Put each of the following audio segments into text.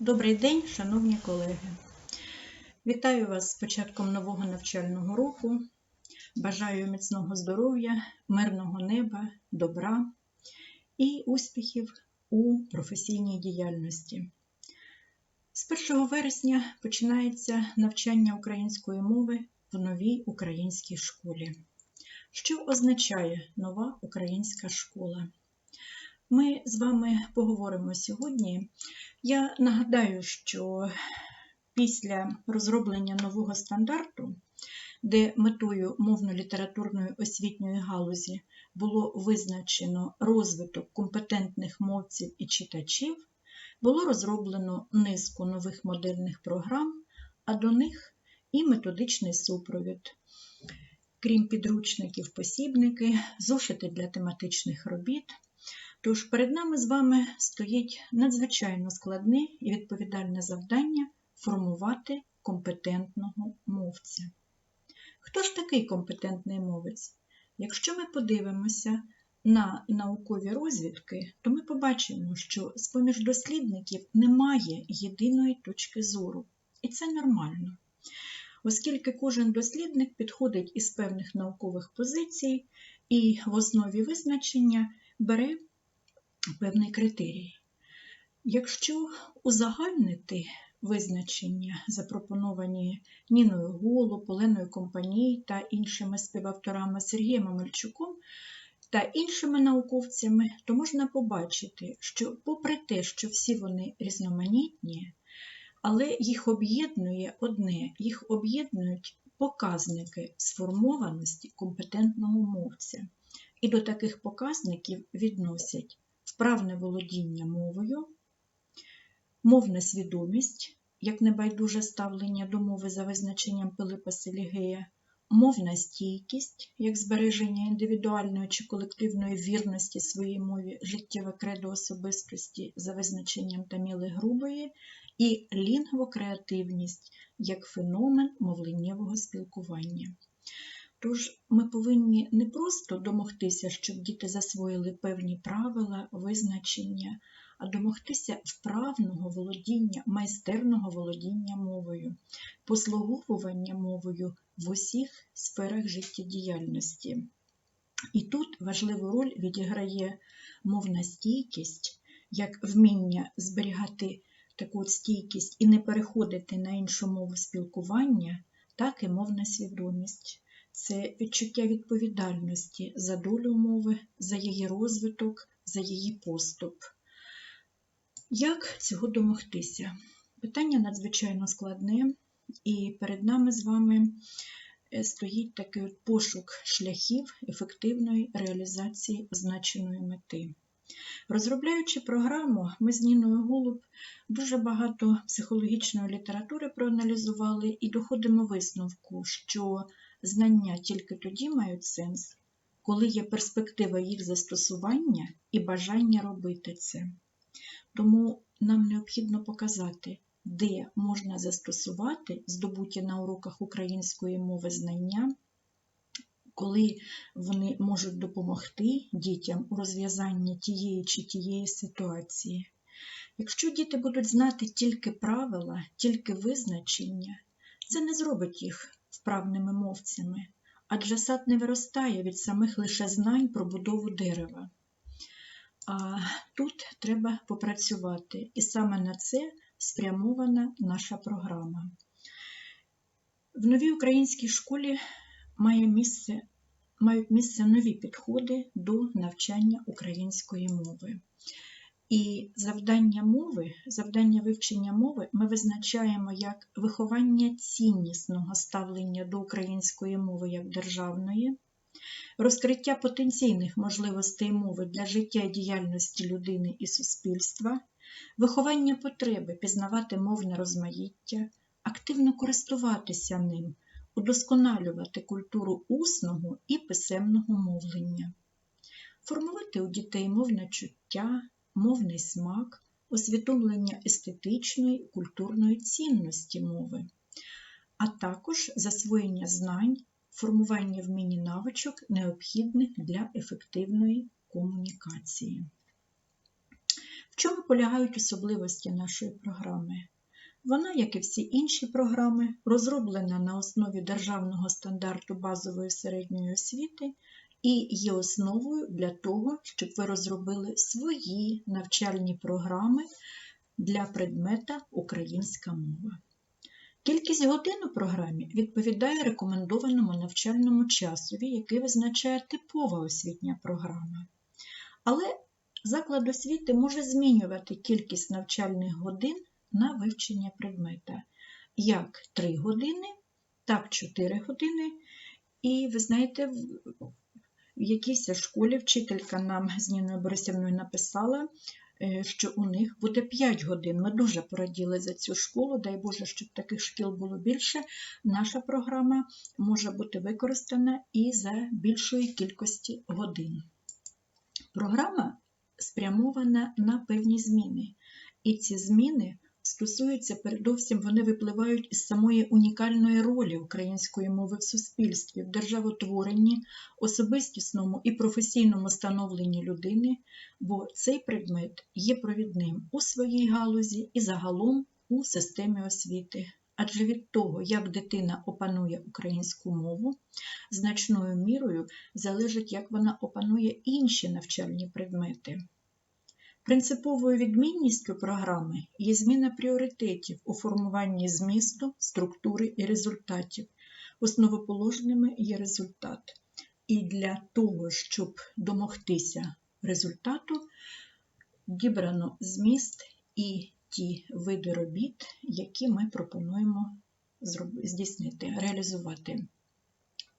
Добрий день, шановні колеги. Вітаю вас з початком нового навчального року. Бажаю міцного здоров'я, мирного неба, добра і успіхів у професійній діяльності. З 1 вересня починається навчання української мови в новій українській школі. Що означає нова українська школа? Ми з вами поговоримо сьогодні. Я нагадаю, що після розроблення нового стандарту, де метою мовно-літературної освітньої галузі було визначено розвиток компетентних мовців і читачів, було розроблено низку нових модельних програм, а до них і методичний супровід. Крім підручників, посібники, зошити для тематичних робіт. Тож перед нами з вами стоїть надзвичайно складне і відповідальне завдання формувати компетентного мовця. Хто ж такий компетентний мовець? Якщо ми подивимося на наукові розвідки, то ми побачимо, що з-поміж дослідників немає єдиної точки зору. І це нормально. Оскільки кожен дослідник підходить із певних наукових позицій і в основі визначення бере певний критерій. Якщо узагальнити визначення, запропоновані Ніною Голуб, Оленою Компаній та іншими співавторами Сергієм Амельчуком та іншими науковцями, то можна побачити, що, попри те, що всі вони різноманітні, але їх об'єднує одне, їх об'єднують показники сформованості компетентного мовця. І до таких показників відносять вправне володіння мовою, мовна свідомість, як небайдуже ставлення до мови за визначенням Пилипа Селігея, мовна стійкість, як збереження індивідуальної чи колективної вірності своїй мові, життєве кредо особистості за визначенням Таміли Грубої, і лінгвокреативність як феномен мовленнєвого спілкування. Тож ми повинні не просто домогтися, щоб діти засвоїли певні правила, визначення, а домогтися вправного володіння, майстерного володіння мовою, послуговування мовою в усіх сферах життєдіяльності. І тут важливу роль відіграє мовна стійкість, як вміння зберігати таку стійкість і не переходити на іншу мову спілкування, так і мовна свідомість це відчуття відповідальності за долю мови, за її розвиток, за її поступ. Як цього домогтися? Питання надзвичайно складне, і перед нами з вами стоїть такий пошук шляхів ефективної реалізації означеної мети. Розробляючи програму, ми з Ніною Голуб дуже багато психологічної літератури проаналізували і доходимо висновку, що знання тільки тоді мають сенс, коли є перспектива їх застосування і бажання робити це. Тому нам необхідно показати, де можна застосувати здобуті на уроках української мови знання, коли вони можуть допомогти дітям у розв'язанні тієї чи тієї ситуації. Якщо діти будуть знати тільки правила, тільки визначення, це не зробить їх вправними мовцями, адже сад не виростає від самих лише знань про будову дерева. А тут треба попрацювати, і саме на це спрямована наша програма. В новій українській школі має місце, мають місце нові підходи до навчання української мови. І завдання мови, завдання вивчення мови ми визначаємо як виховання ціннісного ставлення до української мови як державної, розкриття потенційних можливостей мови для життя і діяльності людини і суспільства, виховання потреби пізнавати мовне розмаїття, активно користуватися ним, удосконалювати культуру усного і писемного мовлення, формувати у дітей мовне чуття мовний смак, усвідомлення естетичної культурної цінності мови, а також засвоєння знань, формування вмінь навичок, необхідних для ефективної комунікації. В чому полягають особливості нашої програми? Вона, як і всі інші програми, розроблена на основі державного стандарту базової середньої освіти і є основою для того, щоб ви розробили свої навчальні програми для предмета українська мова. Кількість годин у програмі відповідає рекомендованому навчальному часові, який визначає типова освітня програма. Але заклад освіти може змінювати кількість навчальних годин на вивчення предмета як 3 години, так 4 години. І ви знаєте, в якійсь школі вчителька нам з Ніною Борисівною написала, е, що у них буде 5 годин. Ми дуже пораділи за цю школу, дай Боже, щоб таких шкіл було більше. Наша програма може бути використана і за більшої кількості годин. Програма спрямована на певні зміни, і ці зміни стосуються передовсім, вони випливають із самої унікальної ролі української мови в суспільстві, в державотворенні, особистісному і професійному становленні людини, бо цей предмет є провідним у своїй галузі і загалом у системі освіти. Адже від того, як дитина опанує українську мову, значною мірою залежить, як вона опанує інші навчальні предмети. Принциповою відмінністю програми є зміна пріоритетів у формуванні змісту, структури і результатів. Основоположними є результат. І для того, щоб домогтися результату, дібрано зміст і ті види робіт, які ми пропонуємо здійснити, реалізувати.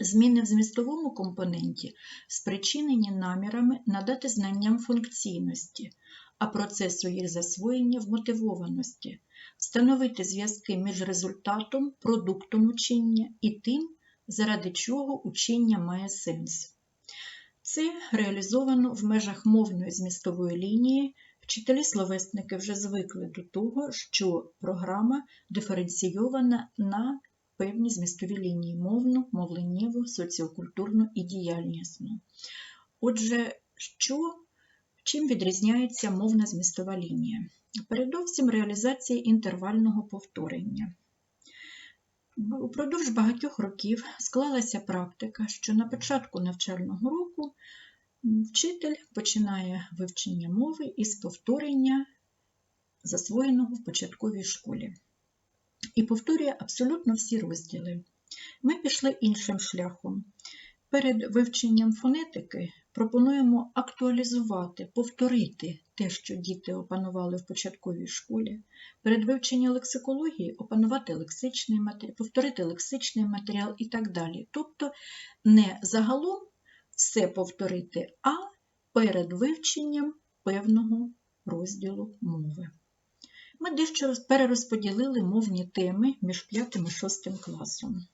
Зміни в змістовому компоненті спричинені намірами надати знанням функційності, а процесу їх засвоєння в мотивованості, встановити зв'язки між результатом, продуктом учення і тим, заради чого учення має сенс. Це реалізовано в межах мовної змістової лінії. Вчителі-словесники вже звикли до того, що програма диференційована на певні змістові лінії мовну, мовленнєву, соціокультурну і діяльнісну. Отже, що, чим відрізняється мовна змістова лінія? Передовсім реалізація інтервального повторення. Упродовж багатьох років склалася практика, що на початку навчального року вчитель починає вивчення мови із повторення засвоєного в початковій школі і повторює абсолютно всі розділи. Ми пішли іншим шляхом. Перед вивченням фонетики пропонуємо актуалізувати, повторити те, що діти опанували в початковій школі. Перед вивченням лексикології опанувати лексичний матеріал, повторити лексичний матеріал і так далі. Тобто не загалом все повторити, а перед вивченням певного розділу мови ми дещо перерозподілили мовні теми між 5 і 6 класом.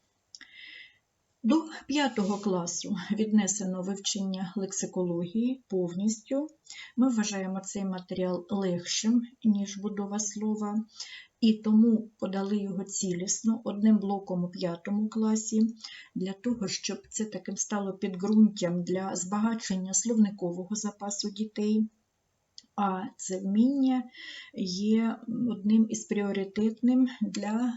До 5 класу віднесено вивчення лексикології повністю. Ми вважаємо цей матеріал легшим, ніж будова слова, і тому подали його цілісно одним блоком у 5 класі, для того, щоб це таким стало підґрунтям для збагачення словникового запасу дітей а це вміння є одним із пріоритетним для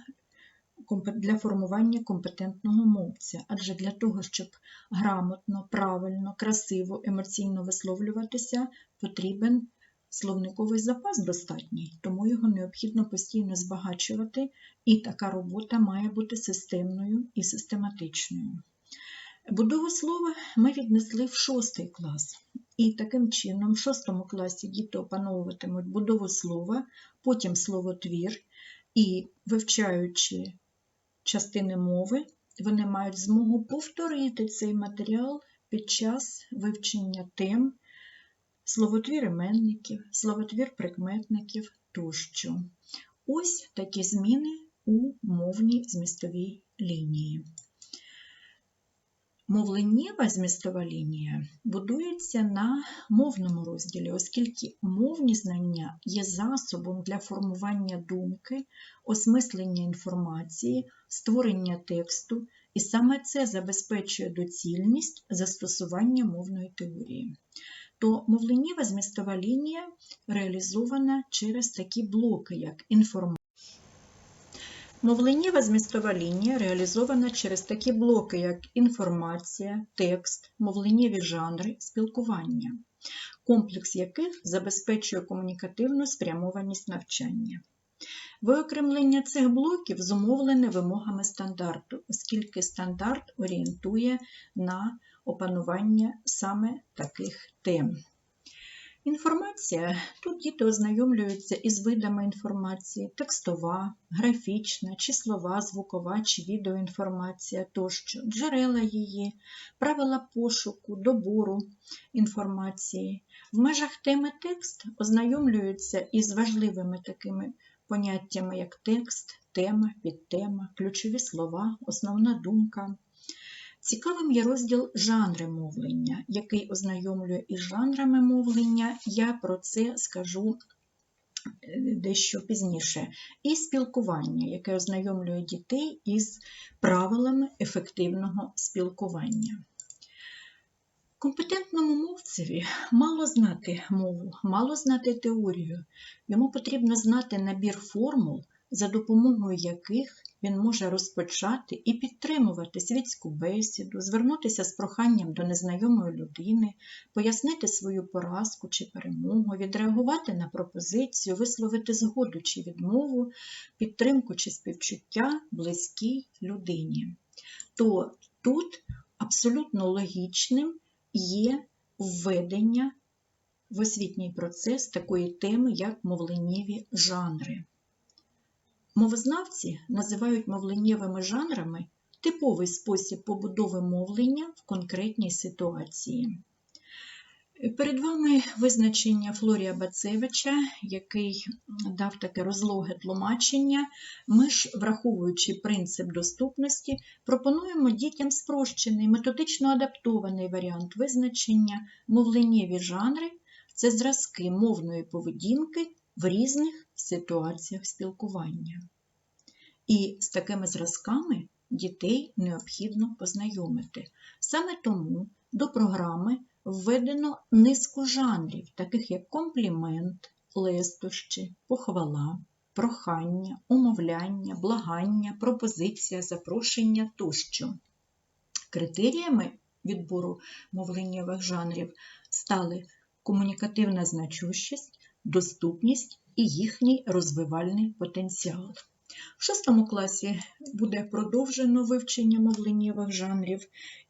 для формування компетентного мовця, адже для того, щоб грамотно, правильно, красиво, емоційно висловлюватися, потрібен словниковий запас достатній, тому його необхідно постійно збагачувати, і така робота має бути системною і систематичною. Будову слова ми віднесли в шостий клас. І таким чином, в шостому класі діти опановуватимуть будову слова, потім словотвір, і, вивчаючи частини мови, вони мають змогу повторити цей матеріал під час вивчення тем, словотвір іменників, словотвір прикметників тощо. Ось такі зміни у мовній змістовій лінії. Мовленнєва змістова лінія будується на мовному розділі, оскільки мовні знання є засобом для формування думки, осмислення інформації, створення тексту, і саме це забезпечує доцільність застосування мовної теорії. то мовленнєва змістова лінія реалізована через такі блоки, як інформація. Мовленнєва змістова лінія реалізована через такі блоки, як інформація, текст, мовленнєві жанри, спілкування, комплекс яких забезпечує комунікативну спрямованість навчання. Виокремлення цих блоків зумовлене вимогами стандарту, оскільки стандарт орієнтує на опанування саме таких тем. Інформація. Тут діти ознайомлюються із видами інформації: текстова, графічна, числова, звукова чи відеоінформація тощо, джерела її, правила пошуку, добору інформації. В межах теми текст ознайомлюються із важливими такими поняттями, як текст, тема, підтема, ключові слова, основна думка. Цікавим є розділ жанри мовлення, який ознайомлює із жанрами мовлення. Я про це скажу е, дещо пізніше. І спілкування, яке ознайомлює дітей із правилами ефективного спілкування. Компетентному мовцеві мало знати мову, мало знати теорію. Йому потрібно знати набір формул, за допомогою яких він може розпочати і підтримувати світську бесіду, звернутися з проханням до незнайомої людини, пояснити свою поразку чи перемогу, відреагувати на пропозицію, висловити згоду чи відмову, підтримку чи співчуття близькій людині. То тут абсолютно логічним є введення в освітній процес такої теми, як мовленнєві жанри. Мовознавці називають мовленнєвими жанрами типовий спосіб побудови мовлення в конкретній ситуації. Перед вами визначення Флорія Бацевича, який дав таке розлоге тлумачення. Ми ж, враховуючи принцип доступності, пропонуємо дітям спрощений, методично адаптований варіант визначення мовленнєві жанри це зразки мовної поведінки в різних ситуаціях спілкування. І з такими зразками дітей необхідно познайомити. Саме тому до програми введено низку жанрів, таких як комплімент, лестощі, похвала, прохання, умовляння, благання, пропозиція, запрошення тощо. Критеріями відбору мовленнєвих жанрів стали комунікативна значущість, доступність і їхній розвивальний потенціал. В шостому класі буде продовжено вивчення мовленнєвих жанрів,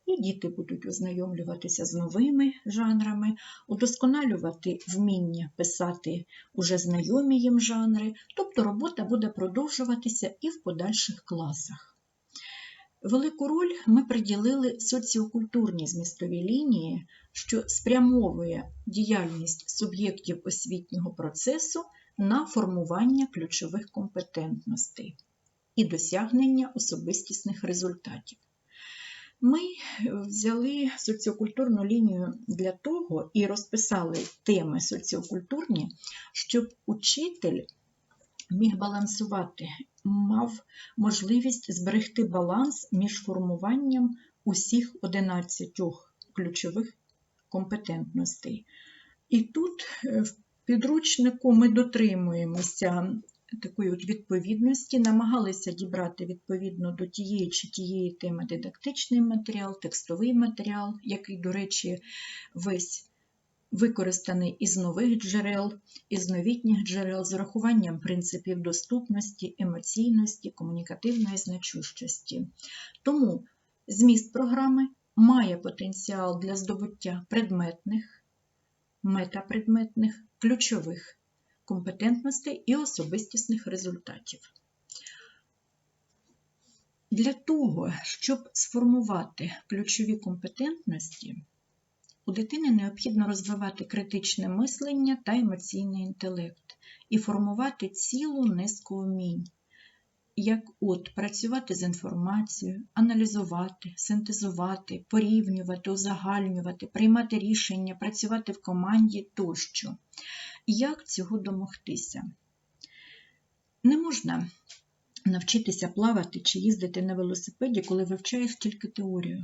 і діти будуть ознайомлюватися з новими жанрами, удосконалювати вміння писати уже знайомі їм жанри, тобто робота буде продовжуватися і в подальших класах. Велику роль ми приділили соціокультурній змістовій лінії, що спрямовує діяльність суб'єктів освітнього процесу на формування ключових компетентностей і досягнення особистісних результатів. Ми взяли соціокультурну лінію для того і розписали теми соціокультурні, щоб учитель міг балансувати, мав можливість зберегти баланс між формуванням усіх 11 ключових компетентностей. І тут е, в підручнику ми дотримуємося такої от відповідності, намагалися дібрати відповідно до тієї чи тієї теми дидактичний матеріал, текстовий матеріал, який, до речі, весь використаний із нових джерел, із новітніх джерел, з урахуванням принципів доступності, емоційності, комунікативної значущості. Тому зміст програми має потенціал для здобуття предметних, метапредметних, ключових компетентностей і особистісних результатів. Для того, щоб сформувати ключові компетентності, у дитини необхідно розвивати критичне мислення та емоційний інтелект і формувати цілу низку вмінь, як от працювати з інформацією, аналізувати, синтезувати, порівнювати, узагальнювати, приймати рішення, працювати в команді тощо. Як цього домогтися? Не можна навчитися плавати чи їздити на велосипеді, коли вивчаєш тільки теорію.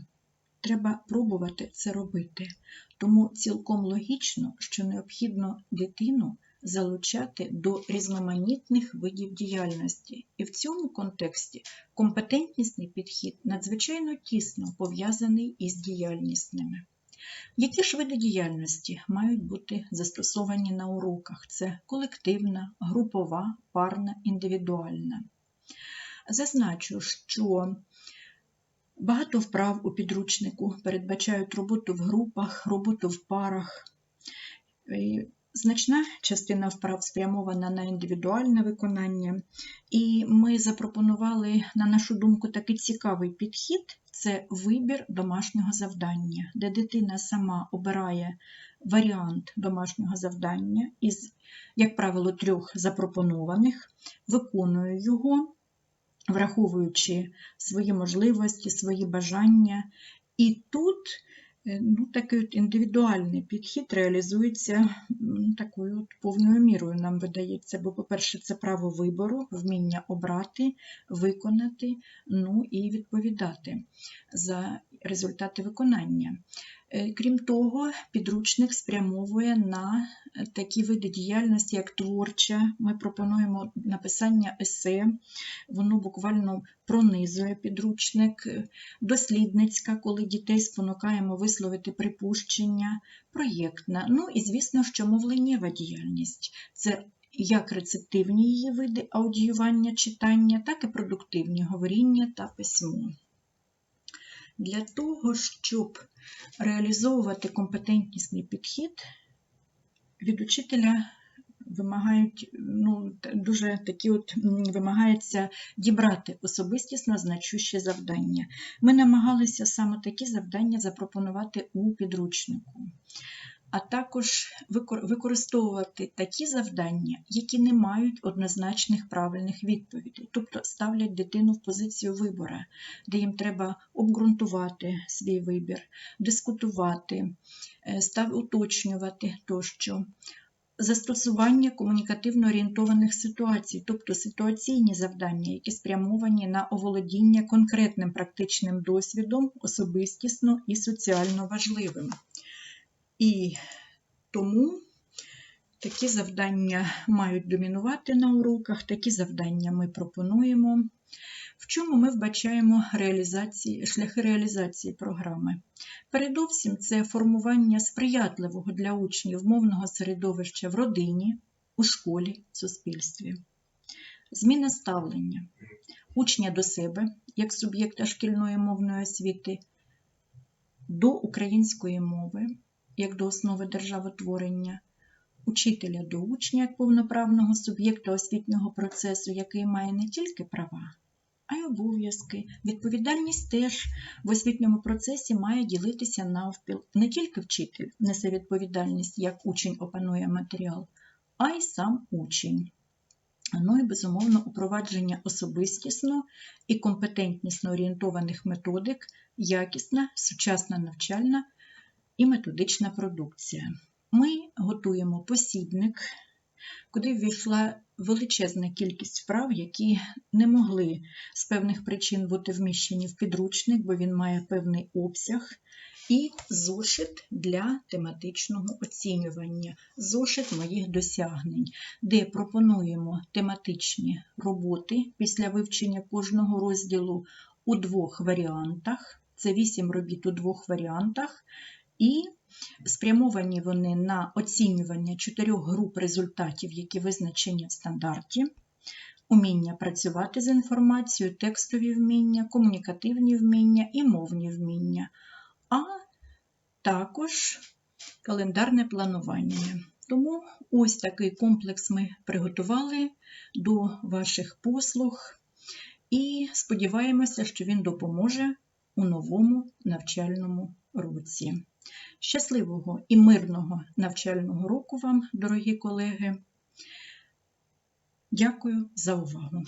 треба пробувати це робити. Тому цілком логічно, що необхідно дитину залучати до різноманітних видів діяльності. І в цьому контексті компетентнісний підхід надзвичайно тісно пов'язаний із діяльнісними. Які ж види діяльності мають бути застосовані на уроках? Це колективна, групова, парна, індивідуальна. Зазначу, що багато вправ у підручнику передбачають роботу в групах, роботу в парах. Значна частина вправ спрямована на індивідуальне виконання, і ми запропонували, на нашу думку, такий цікавий підхід це вибір домашнього завдання, де дитина сама обирає варіант домашнього завдання із, як правило, трьох запропонованих, виконує його, враховуючи свої можливості, свої бажання. І тут ну, такий от індивідуальний підхід реалізується такою от повною мірою, нам видається. Бо, по-перше, це право вибору, вміння обрати, виконати, ну і відповідати за результати виконання. Е, крім того, підручник спрямовує на такі види діяльності, як творча. Ми пропонуємо написання есе, воно буквально пронизує підручник, дослідницька, коли дітей спонукаємо висловити припущення, проєктна. Ну і, звісно, що мовленнєва діяльність. Це як рецептивні її види аудіювання, читання, так і продуктивні говоріння та письмо. Для того, щоб реалізовувати компетентнісний підхід, від учителя вимагають, ну, дуже такі от вимагається дібрати особистісно значуще завдання. Ми намагалися саме такі завдання запропонувати у підручнику а також використовувати такі завдання, які не мають однозначних правильних відповідей, тобто ставлять дитину в позицію вибора, де їм треба обґрунтувати свій вибір, дискутувати, е, став уточнювати тощо. Застосування комунікативно орієнтованих ситуацій, тобто ситуаційні завдання, які спрямовані на оволодіння конкретним практичним досвідом, особистісно і соціально важливим. І тому такі завдання мають домінувати на уроках, такі завдання ми пропонуємо. В чому ми вбачаємо реалізації, шляхи реалізації програми? Передовсім це формування сприятливого для учнів мовного середовища в родині, у школі, суспільстві, зміна ставлення, учня до себе як суб'єкта шкільної мовної освіти, до української мови, як до основи державотворення, учителя до учня як повноправного суб'єкта освітнього процесу, який має не тільки права, а й обов'язки. Відповідальність теж в освітньому процесі має ділитися навпіл. Не тільки вчитель несе відповідальність, як учень опанує матеріал, а й сам учень. Ну і, безумовно, упровадження особистісно і компетентнісно орієнтованих методик, якісна, сучасна навчальна і методична продукція. Ми готуємо посібник, куди ввійшла величезна кількість вправ, які не могли з певних причин бути вміщені в підручник, бо він має певний обсяг. І зошит для тематичного оцінювання, зошит моїх досягнень, де пропонуємо тематичні роботи після вивчення кожного розділу у двох варіантах. Це вісім робіт у двох варіантах, і спрямовані вони на оцінювання чотирьох груп результатів, які визначені в стандарті, уміння працювати з інформацією, текстові вміння, комунікативні вміння і мовні вміння, а також календарне планування. Тому ось такий комплекс ми приготували до ваших послуг і сподіваємося, що він допоможе у новому навчальному році. Щасливого і мирного навчального року вам, дорогі колеги. Дякую за увагу!